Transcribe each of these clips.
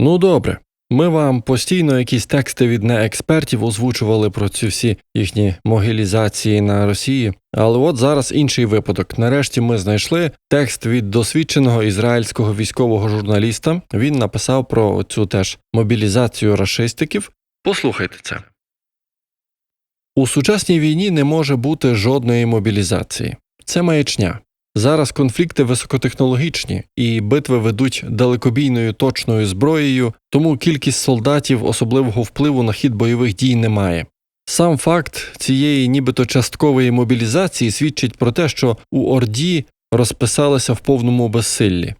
Ну добре. Ми вам постійно якісь тексти від неекспертів озвучували про ці всі їхні могилізації на Росії. Але от зараз інший випадок. Нарешті ми знайшли текст від досвідченого ізраїльського військового журналіста. Він написав про цю теж мобілізацію рашистиків. Послухайте це. У сучасній війні не може бути жодної мобілізації. Це маячня. Зараз конфлікти високотехнологічні і битви ведуть далекобійною точною зброєю, тому кількість солдатів особливого впливу на хід бойових дій немає. Сам факт цієї нібито часткової мобілізації свідчить про те, що у Орді розписалися в повному безсиллі.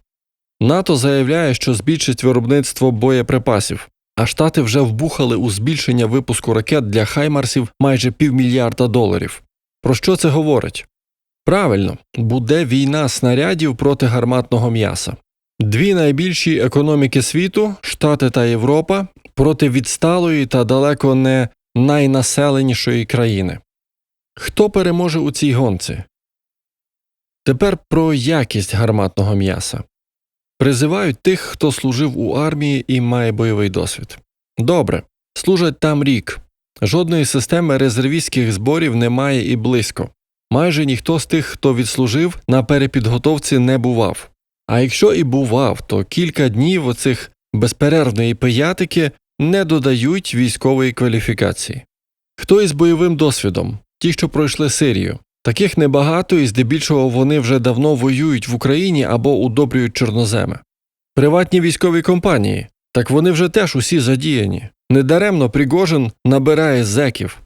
НАТО заявляє, що збільшить виробництво боєприпасів, а Штати вже вбухали у збільшення випуску ракет для Хаймарсів майже півмільярда доларів. Про що це говорить? Правильно, буде війна снарядів проти гарматного м'яса. Дві найбільші економіки світу, Штати та Європа, проти відсталої та далеко не найнаселенішої країни. Хто переможе у цій гонці? Тепер про якість гарматного м'яса. Призивають тих, хто служив у армії і має бойовий досвід. Добре, служать там рік. Жодної системи резервістських зборів немає і близько. Майже ніхто з тих, хто відслужив, на перепідготовці не бував. А якщо і бував, то кілька днів оцих безперервної пиятики не додають військової кваліфікації. Хто із бойовим досвідом? Ті, що пройшли Сирію. Таких небагато, і здебільшого вони вже давно воюють в Україні або удобрюють чорноземи. Приватні військові компанії, так вони вже теж усі задіяні. Недаремно Пригожин набирає зеків.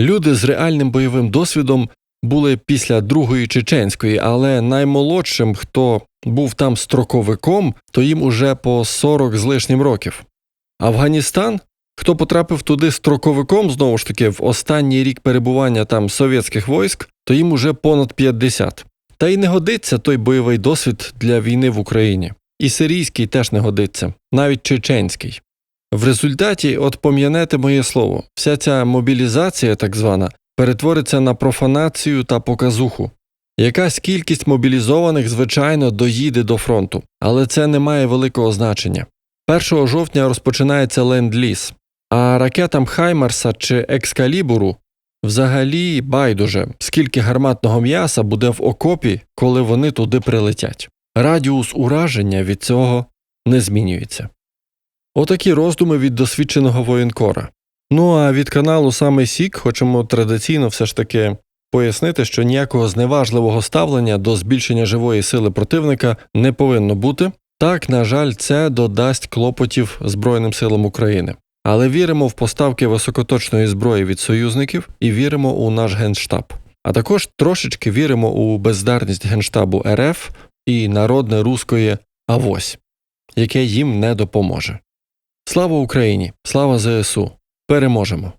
Люди з реальним бойовим досвідом були після Другої Чеченської, але наймолодшим, хто був там строковиком, то їм уже по 40 з лишнім років. Афганістан, хто потрапив туди строковиком, знову ж таки, в останній рік перебування там совєтських військ, то їм уже понад 50. Та й не годиться той бойовий досвід для війни в Україні. І сирійський теж не годиться, навіть чеченський. В результаті, от пом'янете моє слово, вся ця мобілізація, так звана, перетвориться на профанацію та показуху. Якась кількість мобілізованих, звичайно, доїде до фронту, але це не має великого значення. 1 жовтня розпочинається ленд-ліз, а ракетам Хаймарса чи Екскалібуру взагалі байдуже, скільки гарматного м'яса буде в окопі, коли вони туди прилетять. Радіус ураження від цього не змінюється. Отакі роздуми від досвідченого воєнкора. Ну а від каналу саме Сік хочемо традиційно все ж таки пояснити, що ніякого зневажливого ставлення до збільшення живої сили противника не повинно бути. Так, на жаль, це додасть клопотів Збройним силам України. Але віримо в поставки високоточної зброї від союзників і віримо у наш генштаб. А також трошечки віримо у бездарність генштабу РФ і народне руської авось, яке їм не допоможе. Слава Україні! Слава ЗСУ! Переможемо!